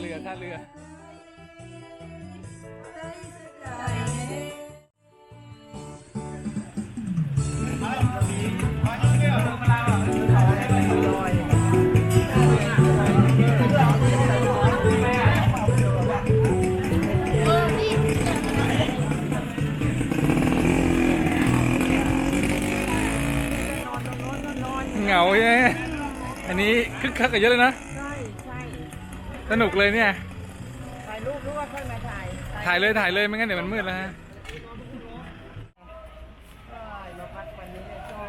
เรือท่าเรือ เหงาใช่ไหมอันนี้คึกคักกันเยอะเลยนะใช่ใช่ สนุกเลยเนี่ย ถ่ายรูปหรือว่าค่อยมาถ่ายถ่ายเลยถ่ายเลยไม่งั้นเดี๋ยวมันมืดแล้วฮะใช่มาพักวันนี้ก็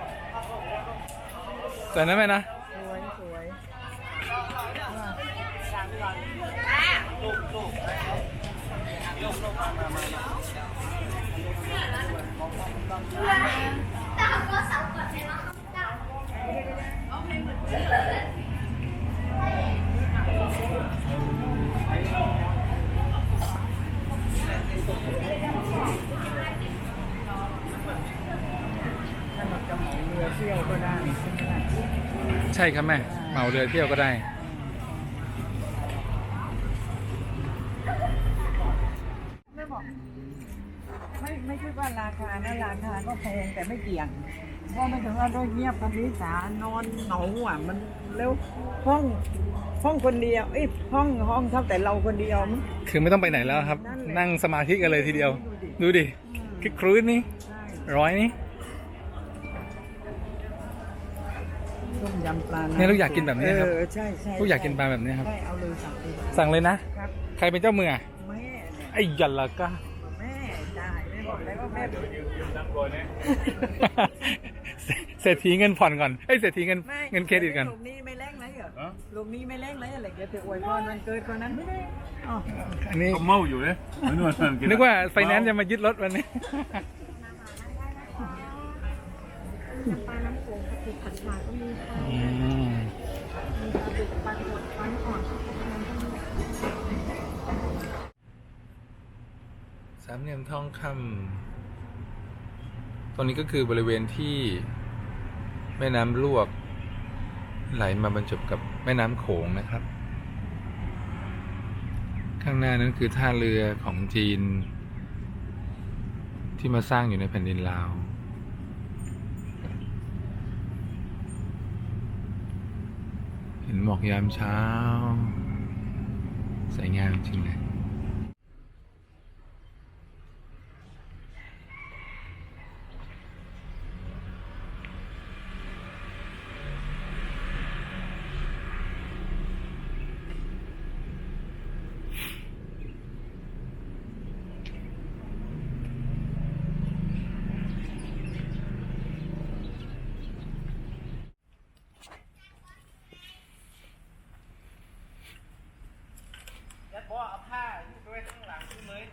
สวยนะแม่นะสวยสวยถ้ ครับแม่เหมาเรือเที่ยวก็ได้ ไม่บอกไม่ไม่ใช่ว่าราคานะราคาก็แพงแต่ไม่เกี่ยงเพราะไม่ถึงว่าด้วยเงียบกันนิสานอนเหงาอะมันแล้วห้องห้องคนเดียวเอ้ยห้องห้องเท่าแต่เราคนเดียวมั้ง คือไม่ต้องไปไหนแล้วครับ นั่นแหละ นั่งสมาธิกันเลยทีเดียว ดูดิคิกครูซนี่ใช่ร้อยนี่ ยำปลาเนี่ยลูกอยากกินแบบนี้ครับ เออใช่ใช่ลูกอยากกินปลาแบบนี้ครับ ใช่เอาเลยสั่งเลยสั่งเลยนะ ครับใครเป็นเจ้ามืออะแม่เนี่ยไอ้ยันละก็ แม่จ่ายไม่บอกเลยว่าแม่เศรษฐีเงินผ่อนก่อนไอ้ยเศรษฐีเงินไม่เงินเครดิตก่อนลูกนี้ไม่แรงเลยเหรอลูกนี้ไม่แรงเลยอะไรเดี๋ยวจะอวยพรวันเกิดคนนั้นไม่ได้อ๋ออันนี้ก็เมาอยู่เลยไม่นวดมันนึกว่าไฟแนนซ์จะมายึดรถวันนี้ ปลาน้ำโขงผัดเผ็ดผัดฉ่าก็มี สามเหลี่ยมทองคำตรงนี้ก็คือบริเวณที่แม่น้ำลวก ไหลมาบรรจบกับแม่น้ำโขงนะครับ ข้างหน้านั้นคือท่าเรือของจีน ที่มาสร้างอยู่ในแผ่นดินลาวเห็นหมอกยามเช้า สวยงามจริงเลย แล้วพอเอาผ้าไปไว้ข้างหลังพี่เมย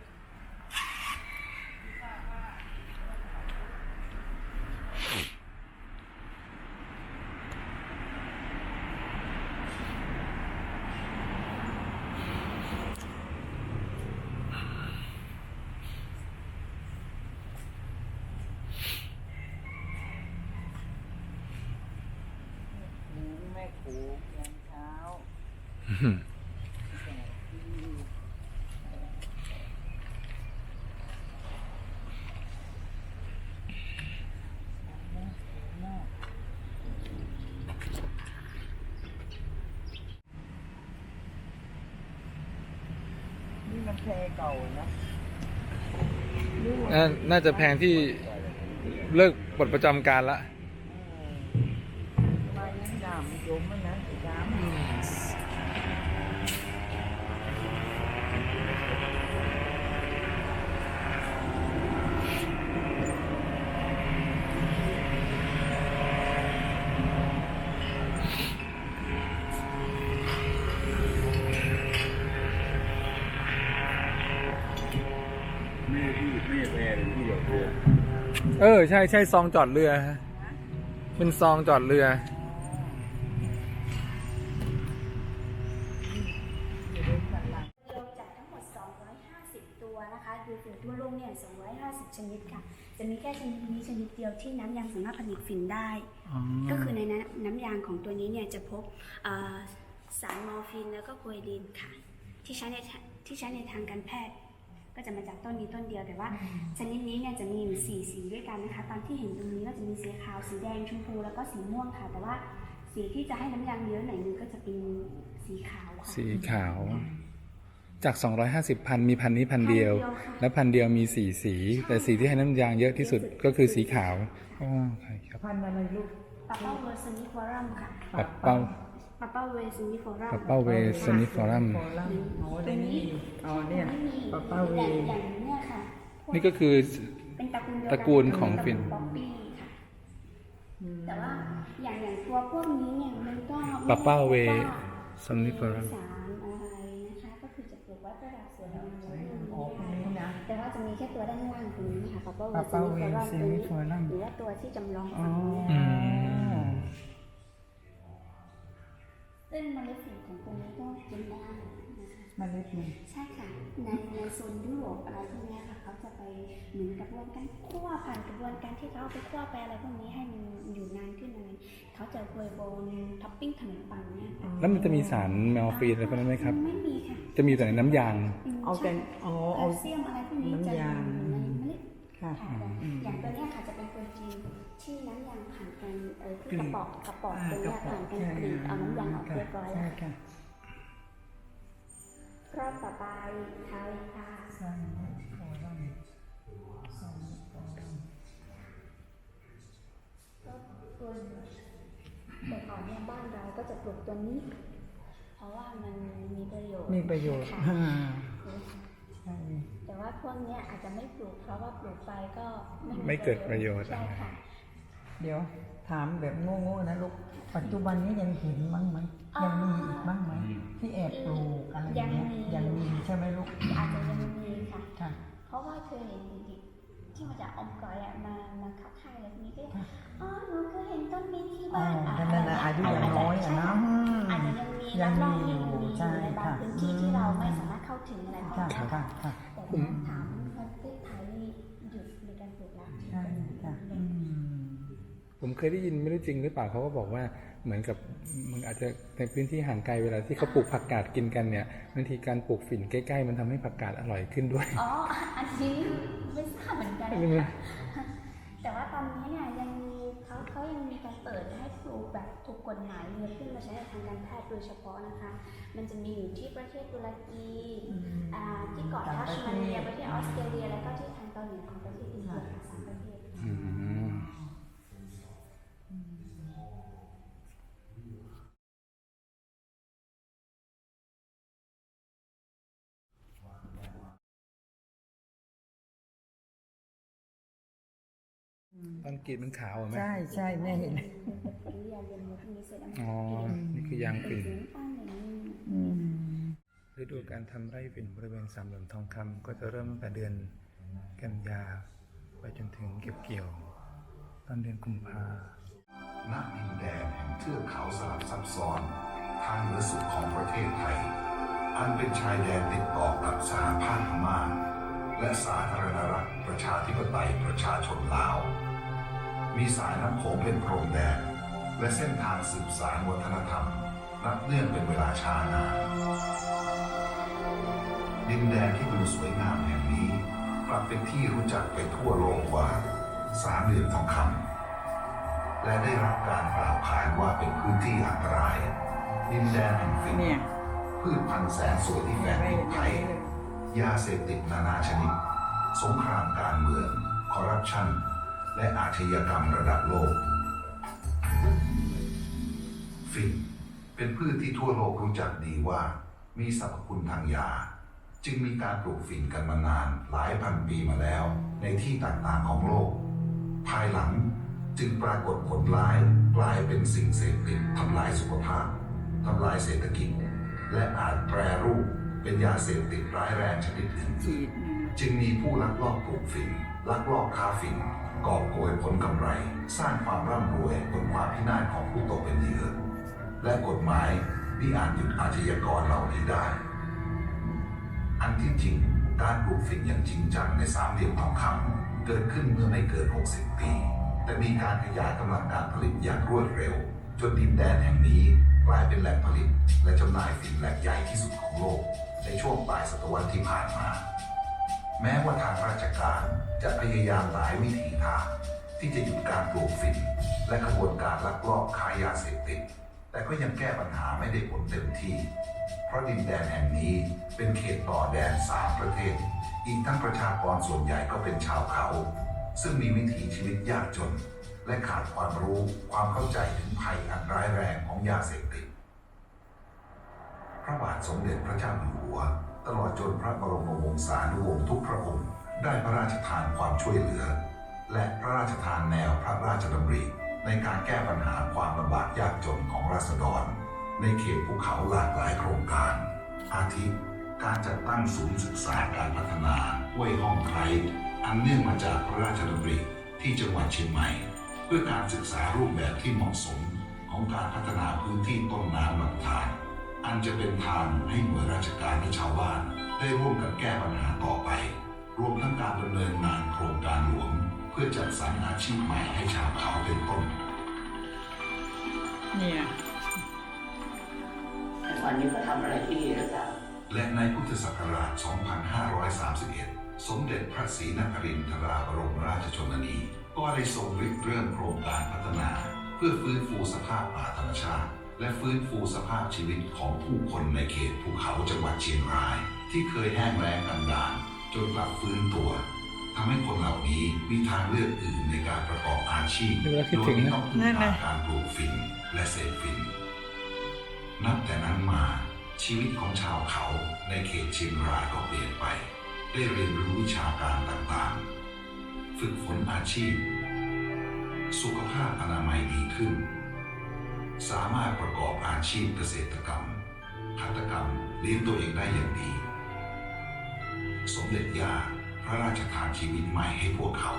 แม่ครูยามเช้า นี่มัน แพเก่านะน่าน่าจะแพงที่เลิกปลดประจำการละ มายังดามโยมมันนะดาม ไม่ที่ไม่แพ้เป็นที่หยดเรือ เออ ใช่ใช่ซองจอดเรือฮะเป็นซองจอดเรือ เราจัดทั้งหมด 250 ตัวนะคะคือฝิ่นทั่วโลกเนี่ย 250 ชนิดค่ะ จะมีแค่ชนิดนี้ชนิดเดียวที่น้ำยางสามารถผลิตฝิ่นได้ ก็คือในน้ำน้ำยางของตัวนี้เนี่ยจะพบเอ่อสารมอร์ฟีนแล้วก็โคเอดีนค่ะ ที่ใช้ในทาที่ใช้ในทางการแพทย์ ก็จะมาจากต้นนี้ต้นเดียวแต่ว่าชนิดนี้เนี่ยจะมีอยู่สี่สีด้วยกันนะคะ ตอนที่เห็นตรงนี้ก็จะมีสีขาวสีแดงชมพูแล้วก็สีม่วงค่ะ แต่ว่าสีที่จะให้น้ำยางเยอะหน่อยนึงก็จะเป็นสีขาวค่ะสีขาว จาก 250 พันมีพันนี้พันเดียวพันเดียวค่ะและพันเดียวมีสีสี แต่สีที่ให้น้ำยางเยอะที่สุดก็คือสีขาวอ๋อใช่ครับพันธุ์อะไรลูกปาเป้าเวอร์ซนิฟอรัมค่ะ ปับเป้า ปาเป้าเวอร์ซนิฟอรัมปับเป้าเวสนิฟอรัมโฟลัม โอ้ได้นี่อ๋อเนี่ยไม่มีปะเป้าเวอย่างอย่างเนี้ยค่ะพวนี่ก็คือ เป็นตระกูลเดียวตระกูลของตระฟิน ป๊อปปี้ค่ะแต่ว่าอย่างอย่างตัวพวกนี้เนี่ยมันก็ไม่ปาเป้าเวได้ซนิฟอรัม สารอะไรนะคะ ก็คือจะปลูกไว้ประดับสวยงามไว้ตรงอ๋อนี้คนนี้นะ แต่ว่าจะมีแค่ตัวด้านล่างตรงนี้ค่ะปาเป้าปาเป้าเวเวซินิฟอรัมหรือว่าตัวที่จำลองอ๋อฝั่งนี้ อืม ซึ่งเมล็ดสีของตัวนี้ก็กินได้นะคะเมันเล็ดมันใช่ค่ะ ในในโซนยุโรปอะไรพวกเนี้ยค่ะเขาจะไปเหมือนกระบวนการคั่วผ่านกระบวนการที่เขาเอาไปคั่วไปอะไรพวกนี้ให้มันอยู่นานขึ้นอะไรเขาจะโรยบนท็อปปิ้งขนมปังเนี่ยค่ะแล้วมันจะมีสารแมลฟีนอะไรพวกนั้นไหมครับ ไม่มีค่ะ จะมีแต่ในน้ำยาง เอาแต่อ๋อแคเอาลเซียมอะไรพวกนี้จะน้ำยางอยู่ในเมล็ดค่ะค่ะอย่างตัวเนี้ยค่ะจะเป็นโปรตีน ที่น้ำยางผ่านการเออคือกรีระดป๋องกระป๋องอ่าตัวกระเนี้ยป๋องผ่านการกรีดเอาน้ำยางออกเรียบร้อยใช่แล้วค่ะรอบต่อไปไทยค่ะใช่โฟลัมใช่โฟลัมก็ตัวแต่ก่อนเนี่ยบ้านเราก็จะปลูกตัวนี้ เพราะว่ามันมีประโยชน์มีประโยชน์ค่ะอ่าใช่แต่ว่าพวกเนี้ยอาจจะไม่ปลูกเพราะว่าปลูกไปก็ไม่เกิดประโยชน์ใช่ค่ะ เดี๋ยวถามแบบโง่ๆนะลูก ปัจจุบันนี้ยังเห็นมั้งไหมยังมีอีกบ้างไหมที่แอบปลูกอะไรอย่างเงี้ยยังมีใช่ไหมลูกอาจจะยังมีค่ะค่ะ เพราะว่าเคยเห็นเด็กๆที่มาจากอมกอยอะมามาเข้าค่ายอะไรพวกนี้ก็ค่ะอ๋อหนูเคยเห็นต้นนี้ที่อ๋อบ้านแต่นั่นน่ะอายุยังน้อยอะนะอืมอาจจะยังมียังมีรอบอๆยู่ยังมีใช่ในบางค่ะพื้นที่ที่เราไม่สามารถเข้าถึงอะไรพวกค่ะนี้ค่ะค่ะแต่ถ้าถามประเทศไทยนี่หยุดในการปลูกแล้ว ใช่ค่ะอืม ผมเคยได้ยินไม่รู้จริงหรือเปล่าเขาก็บอกว่าเหมือนกับมันอาจจะในพื้นที่ห่างไกลเวลาที่เขาปลูกผักกาดกินกันเนี่ยบางทีการปลูกฝิ่นใกล้ๆ มันทำให้ผักกาดอร่อยขึ้นด้วยอ๋ออันนี้ไม่ทราบเหมือนกันใช่ไหมค่ะแต่ว่าตอนนี้เนี่ยยังมีเขาเขายังมีการเปิดให้ปลูกแบบถูกกฎหมายเลยขึ้นมาใช้ในทางการแพทย์โดยเฉพาะนะคะ มันจะมีอยู่ที่ประเทศตุรกีอ่าที่เกาะทัชมาเนียประเทศออสเตรเลียแล้วก็ที่ทางตอนเหนือของประเทศอินเดียค่ะสามประเทศ ตอนกรีดมันขาวเหรอไหมใช่ใช่แม่เห็นปริยาเรียนรู้พวกนี้เสร็จแล้วมันอ๋อ นี่คือยางเป็ฝิ่นนสีน้ำตาลอย่างนี้อืมฤดูการทำไร่ฝิ่นบริเวณสามเหลี่ยมทองคำก็จะเริ่มตั้งแต่เดือนกันยาไปจนถึงเก็บเกี่ยว ตอนเดือนกุมภาณดินแดนแห่งเทือกเขาสลับซับซ้อนทางเหนือสุดของประเทศไทย อันเป็นชายแดนติดต่อกับสหภาพพม่าและสาธารณรัฐประชาธิปไตยประชาชนลาว มีสายน้ำโขงเป็นพรมแดน และเส้นทางสืบสานวัฒนธรรม นับเนื่องเป็นเวลาช้านานดินแดนที่ดูสวยงามแห่งนี้กลับเป็นที่รู้จักไปทั่วโลกว่าสามเหลี่ยมทองคำและได้รับการกล่าวขานว่าเป็นพื้นที่อันตราย ดินแดนแห่งฝิ่นเนี่ยพืชพันธุ์แสนสวยที่แฝงอยู่ไทยยาเสพติดนานาชนิด สงครามการเมือง คอร์รัปชัน และอาชญากรรมระดับโลก ฝิ่นเป็นพืชที่ทั่วโลกรู้จักดีว่า มีสรรพคุณทางยา จึงมีการปลูกฝิ่นกันมานานหลายพันปีมาแล้ว ในที่ต่างๆของโลก ภายหลังจึงปรากฏผลร้ายกลายเป็นสิ่งเสพติดทำลายสุขภาพทำลายเศรษฐกิจ และอาจแปรรูปเป็นยาเสพติดร้ายแรงชนิดอื่นฉีดจึงมีผู้ลักลอบปลูกฝิ่น ลักลอบค้าฝิ่นกอบโกยผลกำไร สร้างความร่ำรวยบนความพินาศของผู้ตกเป็นเหยื่อและกฎหมายที่อาจหยุดอาชญากรเหล่านี้ได้ อันที่จริงการปลูกฝิ่นอย่างจริงจังในสามเหลี่ยมทองคำเกิดขึ้นเมื่อไม่เกิน 60 ปี แต่มีการขยายกำลังการผลิตอย่างรวดเร็ว จนดินแดนแห่งนี้กลายเป็นแหล่งผลิต และจำหน่ายฝิ่นแหล่งใหญ่ที่สุดของโลก ในช่วงปลายศตวรรษที่ผ่านมา แม้ว่าทางราชการจะพยายามหลายวิถีทางที่จะหยุดการปลูกฝิ่นและขบวนการลักลอบค้ายาเสพติด แต่ก็ยังแก้ปัญหาไม่ได้ผลเต็มที่ เพราะดินแดนแห่งนี้เป็นเขตต่อแดนสามประเทศ อีกทั้งประชากรส่วนใหญ่ก็เป็นชาวเขา ซึ่งมีวิถีชีวิตยากจน และขาดความรู้ความเข้าใจถึงภัยอันร้ายแรงของยาเสพติด พระบาทสมเด็จพระเจ้าอยู่หัว ตลอดจนพระบรมวงศานุวงศ์ทุกพระองค์ ได้พระราชทานความช่วยเหลือ และพระราชทานแนวพระราชดำริ ในการแก้ปัญหาความลำบากยากจนของราษฎร ในเขตภูเขาหลากหลายโครงการ อาทิการจัดตั้งศูนย์ศึกษาการพัฒนาห้วยห้องไครอันเนื่องมาจากพระราชดำริที่จังหวัดเชียงใหม่ เพื่อการศึกษารูปแบบที่เหมาะสมของการพัฒนาพื้นที่ต้นน้ำลำธาร อันจะเป็นทางให้หน่วยราชการและชาวบ้าน ได้ร่วมกันแก้ปัญหาต่อไป รวมทั้งการดำเนินงานโครงการหลวง เพื่อจัดสรรอาชีพใหม่ให้ชาวเขาเป็นต้น เนี่ยแต่ก่อนนี้ก็ทำอะไรที่นี่หรือเปล่าและในพุทธศักราช 2531 สมเด็จพระศรีนครินทราบรมราชชนนี ก็ได้ทรงริเริ่มโครงการพัฒนา เพื่อฟื้นฟูสภาพป่าธรรมชาติ และฟื้นฟูสภาพชีวิตของผู้คนในเขตภูเขาจังหวัดเชียงราย ที่เคยแห้งแล้งกันดารจนกลับฟื้นตัวทำให้คนเหล่านี้มีทางเลือกอื่นในการประกอบอาชีพโดยไม่ต้องพึ่งพาการปลูกฝิ่นและเสพฝิ่นนับแต่นั้นมาชีวิตของชาวเขาในเขตเชียงรายก็เปลี่ยนไป ได้เรียนรู้วิชาการต่างๆ ฝึกฝนอาชีพ สุขภาพอนามัยดีขึ้น สามารถประกอบอาชีพเกษตรกรรมหัตถกรรมเลี้ยงตัวเองได้อย่างดี สมเด็จย่าพระราชทานชีวิตใหม่ให้พวกเขา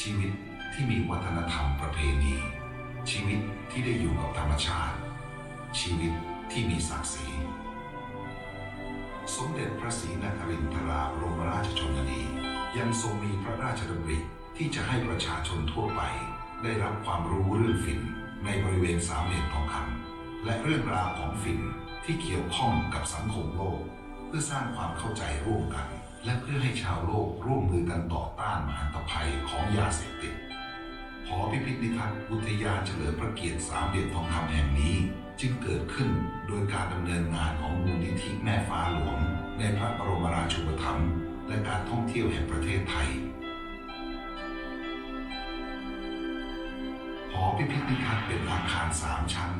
ชีวิตที่มีวัฒนธรรมประเพณี ชีวิตที่ได้อยู่กับธรรมชาติ ชีวิตที่มีศักดิ์ศรีสมเด็จพระศรีนครินทราบรมราชชนนียังทรงมีพระราชดำริที่จะให้ประชาชนทั่วไป ได้รับความรู้เรื่องฝิ่น ในบริเวณสามเหลี่ยมทองคำและเรื่องราวของฝิ่นที่เกี่ยวข้องกับสังคมโลก เพื่อสร้างความเข้าใจร่วมกัน และเพื่อให้ชาวโลกร่วมมือกันต่อต้านมหันตภัยของยาเสพติดหอพิพิธนิทัศน์อุทยานเฉลิมพระเกียรติสามเหลี่ยมทองคำแห่งนี้ จึงเกิดขึ้นโดยการดำเนินงานของมูลนิธิแม่ฟ้าหลวง ในพระบรมราชูปถัมภ์และการท่องเที่ยวแห่งประเทศไทย พิพิธนิทัศน์เป็นอาคารสามชั้น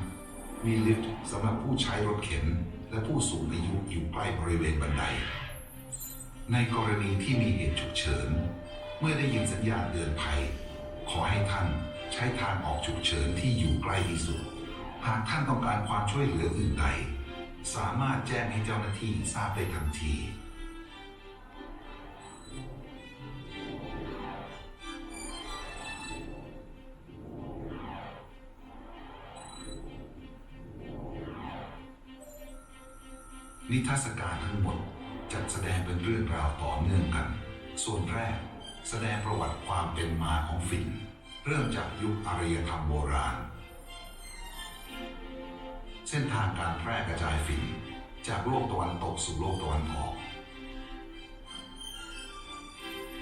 มีลิฟต์สำหรับผู้ใช้รถเข็น และผู้สูงอายุอยู่ใกล้บริเวณบันได ในกรณีที่มีเหตุฉุกเฉิน เมื่อได้ยินสัญญาณเตือนภัย ขอให้ท่านใช้ทางออกฉุกเฉินที่อยู่ใกล้ที่สุด หากท่านต้องการความช่วยเหลืออื่นใด สามารถแจ้งให้เจ้าหน้าที่ทราบได้ทันที นิทรรศการทั้งหมดจัดแสดงเป็นเรื่องราวต่อเนื่องกัน ส่วนแรก แสดงประวัติความเป็นมาของฝิ่น เริ่มจากยุคอารยธรรมโบราณ เส้นทางการแพร่กระจายฝิ่น จากโลกตะวันตกสู่โลกตะวันออก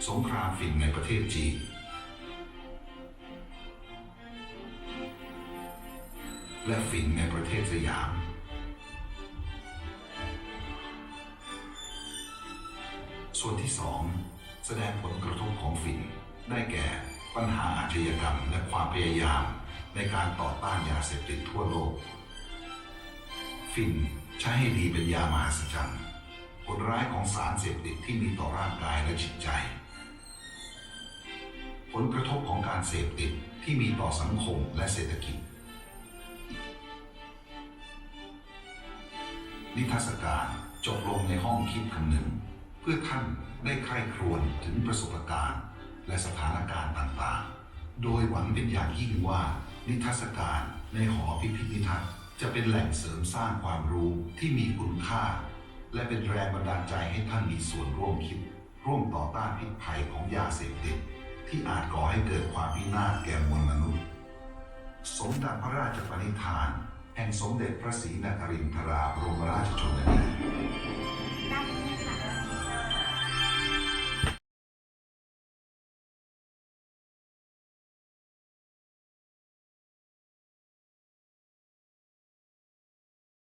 สงครามฝิ่นในประเทศจีนและฝิ่นในประเทศสยาม ส่วนที่สองแสดงผลกระทบของฝิ่นได้แก่ปัญหาอาชญากรรมและความพยายามในการต่อต้านยาเสพติดทั่วโลก ฝิ่นใช้ให้ดีเป็นยามหัศจรรย์ผลร้ายของสารเสพติดที่มีต่อร่างกายและจิตใจ ผลกระทบของการเสพติดที่มีต่อสังคมและเศรษฐกิจ นิทรรศการจบลงในห้องคิดคำหนึ่ง พื่อท่านได้ใคร่ครวญถึงประสบการณ์ และสถานการณ์ต่างๆ โดยหวังเป็นอย่างยิ่งว่า นิทรรศการในหอพิพิธนิทัศน์จะเป็นแหล่งเสริมสร้างความรู้ที่มีคุณค่า และเป็นแรงบันดาลใจให้ท่านมีส่วนร่วมคิด ร่วมต่อต้านพิษภัยของยาเสพติด ที่อาจก่อให้เกิดความพินาศแก่มวลมนุษย์ สมดังพระราชปณิธาน แห่งสมเด็จพระศรีนครินทราบรมราชชนนี